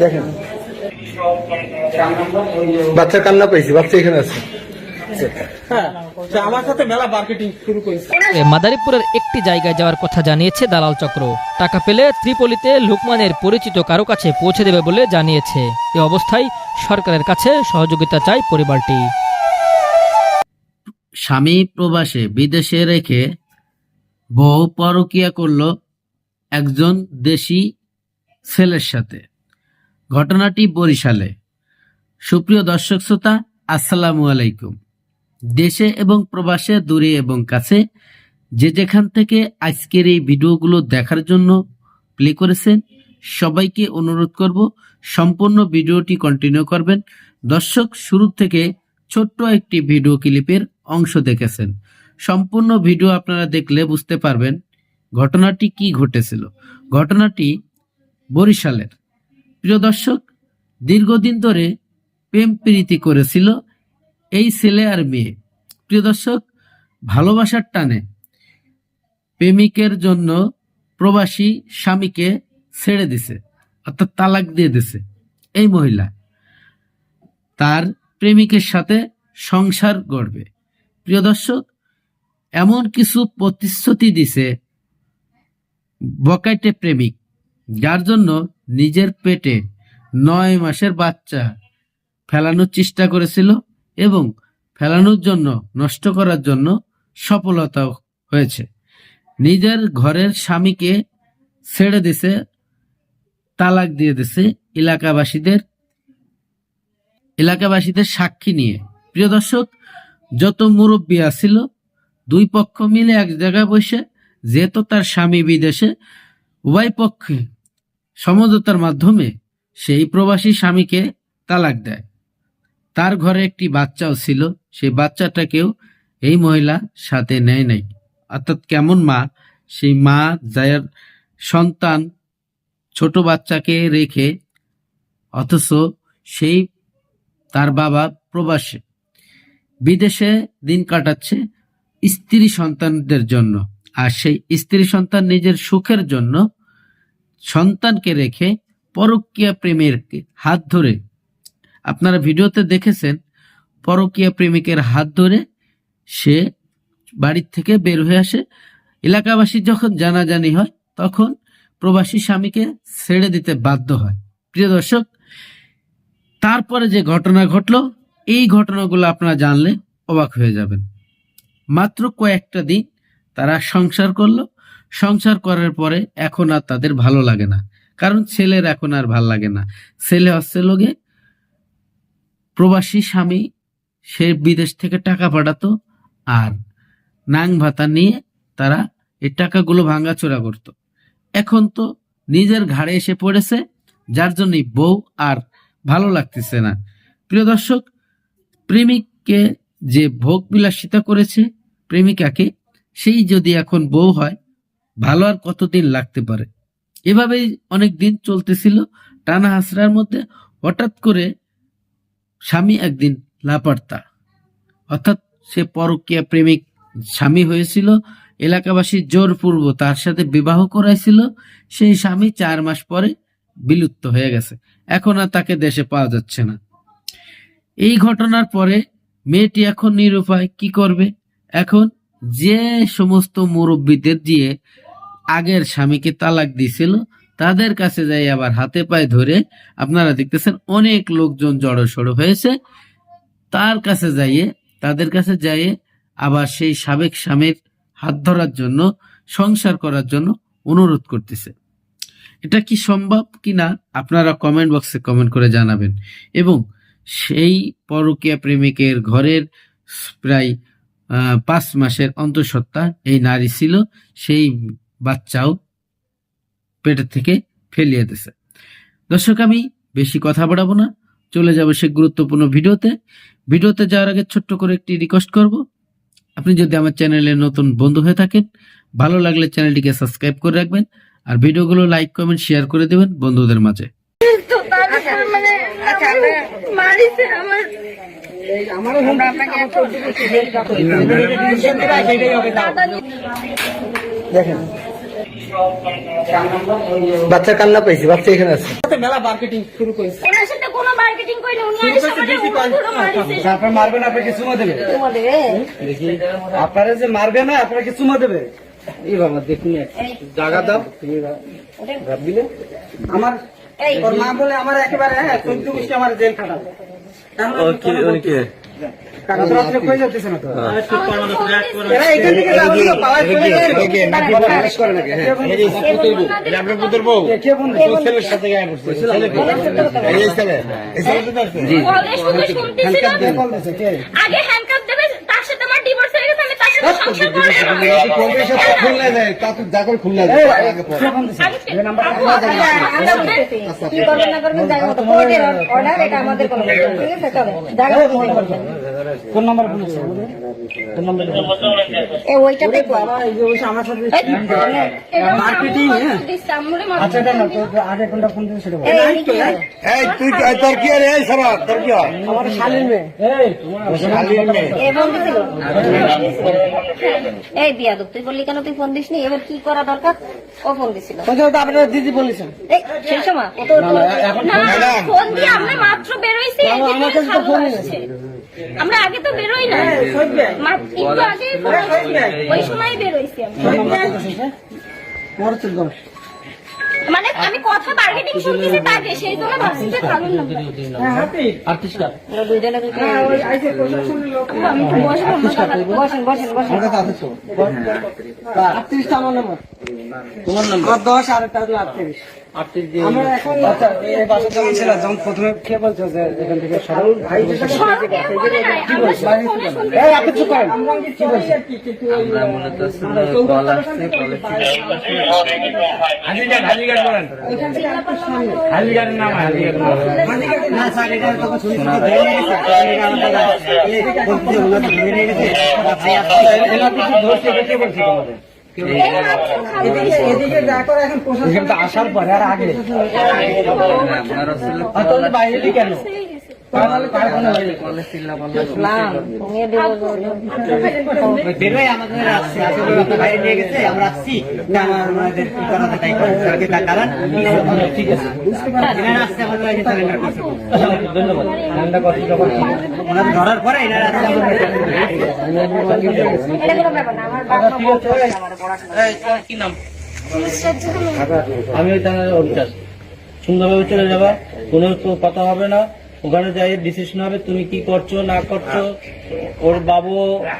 দেখেন বাচ্চা কান্না পেয়েছি বাচ্চা এখানে আছে। হ্যাঁ সে আমার সাথে মেলা মার্কেটিং শুরু করেছে। এ মাদারীপুরের একটি জায়গায় যাওয়ার কথা জানিয়েছে দালাল চক্র। টাকা পেলে ত্রিপলিতে লুকমানের পরিচিত কারও কাছে পৌঁছে দেবে বলে জানিয়েছে। এ অবস্থায় সরকারের কাছে সহযোগিতা চায় পরিবারটি। স্বামী প্রবাসে বিদেশে রেখে বউ পরকিয়া করল একজন দেশি ছেলের সাথে। ঘটনাটি বরিশালে। সুপ্রিয় দর্শক শ্রোতা, আসসালামু আলাইকুম। দেশে এবং প্রবাসে, দূরে এবং কাছে যে যেখান থেকে আজকের এই ভিডিওগুলো দেখার জন্য প্লে করেছেন, সবাইকে অনুরোধ করব সম্পূর্ণ ভিডিওটি কন্টিনিউ করবেন। দর্শক, শুরু থেকে ছোট্ট একটি ভিডিও ক্লিপের অংশ দেখেছেন। সম্পূর্ণ ভিডিও আপনারা দেখলে বুঝতে পারবেন ঘটনাটি কি ঘটেছিল। ঘটনাটি বরিশালের। প্রিয় দর্শক, দীর্ঘদিন ধরে প্রেম প্রীতি করেছিল এই ছেলে আর মেয়ে। প্রিয় দর্শক, ভালোবাসার টানে প্রেমিকের জন্য প্রবাসী স্বামীকে ছেড়ে দিছে, অর্থাৎ তালাক দিয়ে দিছে এই মহিলা। তার প্রেমিকের সাথে সংসার গড়বে। প্রিয় দর্শক, এমন কিছু প্রতিশ্রুতি দিছে বকাইটে প্রেমিক, যার জন্য নিজের পেটে নয় মাসের বাচ্চা ফেলানোর চেষ্টা করেছিল এবং ফেলানোর জন্য, নষ্ট করার জন্য সফলতা হয়েছে। নিজের ঘরের স্বামীকে ছেড়ে দিছে, তালাক দিয়ে দিছে এলাকাবাসীদের এলাকাবাসীদের সাক্ষী নিয়ে। প্রিয় দর্শক যত মুরব্বী আছিল, দুই পক্ষ মিলে এক জায়গায় বসে যেহেতু তার স্বামী বিদেশে, উভয় পক্ষে সমঝোতার মাধ্যমে সেই প্রবাসী স্বামীকে তালাক দেয়। তার ঘরে একটি বাচ্চাও ছিল সেই বাচ্চাটাকেও এই মহিলা সাথে নেয় নাই। অর্থাৎ কেমন মা? সেই মা যার সন্তান ছোট বাচ্চাকে রেখে, অথচ সেই তার বাবা প্রবাসে। বিদেশে দিন কাটাচ্ছে স্ত্রী সন্তানদের জন্য। আর সেই স্ত্রী সন্তান নিজের সুখের জন্য সন্তানকে রেখে পরকীয়া প্রেমের হাত ধরে, আপনারা ভিডিওতে দেখেছেন, পরকীয়া প্রেমিকের হাত ধরে সে বাড়ির থেকে বের হয়ে আসে। এলাকাবাসী যখন জানাজানি হয়, তখন প্রবাসী স্বামীকে ছেড়ে দিতে বাধ্য হয়। প্রিয় দর্শক, তারপরে যে ঘটনা ঘটলো এই ঘটনাগুলো আপনারা জানলে অবাক হয়ে যাবেন। মাত্র কয়েকটা দিন তারা সংসার করল। সংসার করার পরে এখন আর তাদের ভালো লাগে না। কারণ ছেলের এখন আর ভালো লাগে না। ছেলে হচ্ছে লোকে প্রবাসী স্বামী, সে বিদেশ থেকে টাকা পাঠাতো আর নাং ভাতা নিয়ে তারা এই টাকাগুলো ভাঙাচোরা করত। এখন তো নিজের ঘাড়ে এসে পড়েছে, যার জন্যই বউ আর ভালো লাগতেছে না। প্রিয় দর্শক প্রেমিককে যে ভোগ বিলাসিতা করেছে প্রেমিকাকে সেই যদি এখন বউ হয়, ভালো আর কতদিন লাগতে পারে? এভাবেই অনেক দিন চলতেছিল, টানা হাসরার মধ্যে হঠাৎ করে স্বামী একদিন লাপার্তা। অর্থাৎ সে পরকীয়া প্রেমিক স্বামী হয়েছিল, এলাকাবাসী জোরপূর্ব তার সাথে বিবাহ করাইছিল, সেই স্বামী চার মাস পরে বিলুপ্ত হয়ে গেছে। এখন আর তাকে দেশে পাওয়া যাচ্ছে না। এই ঘটনার পরে মেয়েটি এখন নিরুপায় কি করবে? এখন যে সমস্ত মুরব্বীদের দিয়ে আগের স্বামীকে তালাক দিছিল তাদের কাছে যাই আবার হাতে পায়ে ধরে আপনারা দেখতেছেন অনেক লোকজন জড়সড় হয়েছে। তার কাছে যাইয়ে, তাদের কাছে যাইয়ে আবার সেই সাবেক স্বামীর হাত ধরার জন্য, সংসার করার জন্য অনুরোধ করতেছে। এটা কি সম্ভব কিনা আপনারা কমেন্ট বক্সে কমেন্ট করে জানাবেন। এবং সেই পরকীয়া প্রেমিকের ঘরের প্রায় পাঁচ মাসের অন্তঃসত্ত্বা এই নারী ছিল, সেই বাচ্চাও পেটের থেকে ফেলিয়ে দিছে। দর্শক, আমি বেশি কথা বাড়াবো না। চলে যাব সে গুরুত্বপূর্ণ ভিডিওতে। ভিডিওতে যাওয়ার আগে ছোট্ট করে একটি রিকোয়েস্ট করব। আপনি যদি আমার চ্যানেলে নতুন বন্ধু হয়ে থাকেন, ভালো লাগলে চ্যানেলটিকে সাবস্ক্রাইব করে রাখবেন আর ভিডিওগুলো লাইক কমেন্ট শেয়ার করে দেবেন বন্ধুদের মাঝে। মারিছে আমার। আমরা আপনাকে দেখেন। বাচ্চার কান্না পাইছি বাচ্চা এখানে আছে। মেলা মার্কেটিং শুরু করেছে। ওনার সাথে কোনো মার্কেটিং করি না উনি এসে আমাদের উড়ো মারিছে। আপনার মারবেন আপনাকে চুমা দেবে। দেখি আপনারা যে মারবে না আপনাকে চুমা দেবে। এই বাবা দেখুন জায়গা দাও। তুমি আমার ওর মা বলে আমার একেবারে হ্যাঁ চোদ্দ গোষ্ঠী আমার জেল খাটাবে হ্যাঁ আগে হ্যান্ডকাপ কোনো নাম্বার হ্যাঁ আচ্ছা হয়? তোর কি রে এই সবার তোর কি হয় আমার শালীন মেয়ে এই শালীর মেয়ে। এ ফোন দিছিল এই বিয়াদব তুই বললি কেন তুই ফোন দিসনি? এবার কি করা দরকার? ও ফোন দিছিল। তো তো দিদি বলেছেন এই সেই সময়? ফোন দিয়ে আমরা মাত্র বেরোইছি। আমরা আগে তো বেরোই না একটু আগে ওই সময় বেরোইছি আমরা। মানে আমি কথা মার্কেটিং শুনতেছি তাকে সেই জন্য ভাবছি যে ভালো না আমার কাছে আছে তো আটত্রিশটা আমার নাম্বার তোমার নাম্বার দশ আর একটা হলো আটত্রিশ আমরা এখন এই বাসা যখন ছিল যখন প্রথমে কে বলছো যে এখান থেকে সরল ভাই যেটা সরকার বলে নাই আমরা শুধু ফোনে শুনতে এই আপনি চুপ করেন কি বলছে না স্যার এটা তখন শুনি শুনি ধরে নিয়ে গেছে এটা আমাদের এই বলতে ওনা ধরে নিয়ে গেছে ভাই এলা কিছু ধরছে এটা কে বলছে তোমাদের এদিকে যা করে এখন প্রশাসন তো আসার পরে আর আগে। বাইরে কেন? ধরার পরে কি নাম? আমি ওই থানার অফিসার। সুন্দরভাবে চলে যাবা কোনো তো কথা হবে না। ওখানে যাই ডিসিশন হবে তুমি কি করছ না করছ ওর বাবু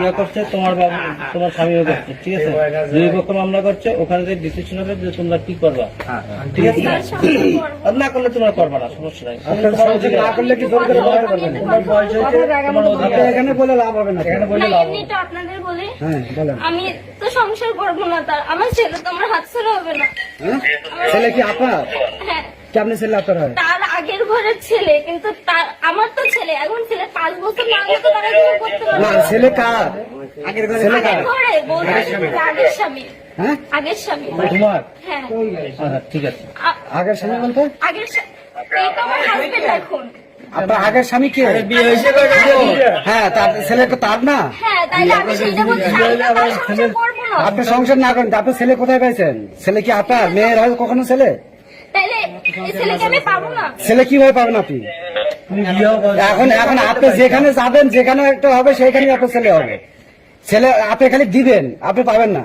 ইয়ে করছে তোমার বাবু তোমার স্বামীও করছে ঠিক আছে? দুই পক্ষ মামলা করছে ওখানে যাই ডিসিশন হবে যে তোমরা কি করবা। ঠিক আছে? না করলে তোমরা করবা না সমস্যা নাই। না করলে কি তোমার বয়স অধিকার এখানে বলে লাভ হবে না। এখানে বলে আপনাদের বলে। হ্যাঁ আমি তো সংসার করব না তার আমার ছেলে তো আমার হাত ছাড়া হবে না। ছেলে কি আপনার? হ্যাঁ। কেমন ছেলে আপনার হয়? আগের ঘরের ছেলে কিন্তু তার আমার তো ছেলে এখন ছেলে পাঁচ বছর না হলে তো তারা কিছু করতে না। ছেলে কার? আগের ঘরে ছেলে আগের কার? ঘরে আগের স্বামী। হ্যাঁ? আগের স্বামী। তোমার হ্যাঁ। আচ্ছা, ঠিক আছে। আগের স্বামী বলতে? আগের এই তো আমার হাজবেন্ড এখন। আপনার আগের স্বামী কে? বিয়ে হ্যাঁ তার ছেলে তো তার না? হ্যাঁ তো তার না। আপনি সংসার না করেন আপনার ছেলে কোথায় পেয়েছেন? ছেলে কি আপনার মেয়ের হয় কখনো ছেলে? তাইলে এই ছেলেকে আমি পাবো না। ছেলে কীভাবে পাবেন আপনি এখন এখন আপনি যেখানে যাবেন যেখানে একটা হবে সেখানে আপনার ছেলে হবে। ছেলে আপনি খালি দিবেন আপনি পাবেন না।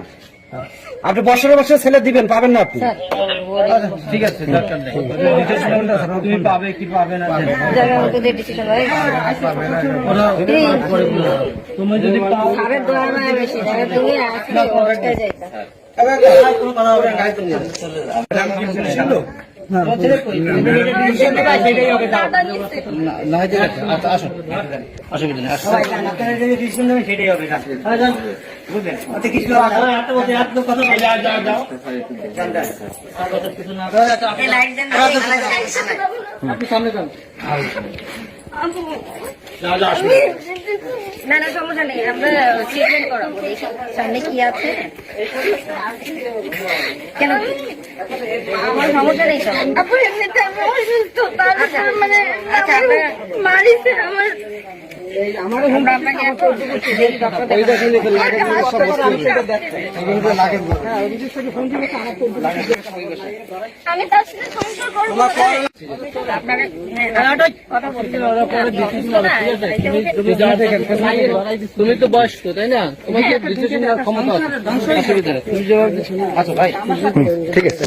আপনি বছরে বছরে ছেলে দিবেন পাবেন না আপনি। ঠিক আছে দরকার নেই। তুমি পাবে কি পাবে না তুমি যদি পাও বেশি তুমি আসলে অবস্থায় যাইতা দাদা না ঠিক আছে আসো অসুবিধা নেই আসো আপু, না না সমস্যা নেই আমরা ট্রিটমেন্ট করাবো। সামনে কি আছে? কেন? আমার সমস্যা নেই আপু এমনিতে আমি অসুস্থ তার মানে আচ্ছা, মারিছে আমার আমি তার সাথে সংসার করব না। তুমি তো বয়স্ক তাই না? তোমার কি ডিসিশন ক্ষমতা আছে। তুমি যেভাবে- আচ্ছা ভাই। ঠিক আছে।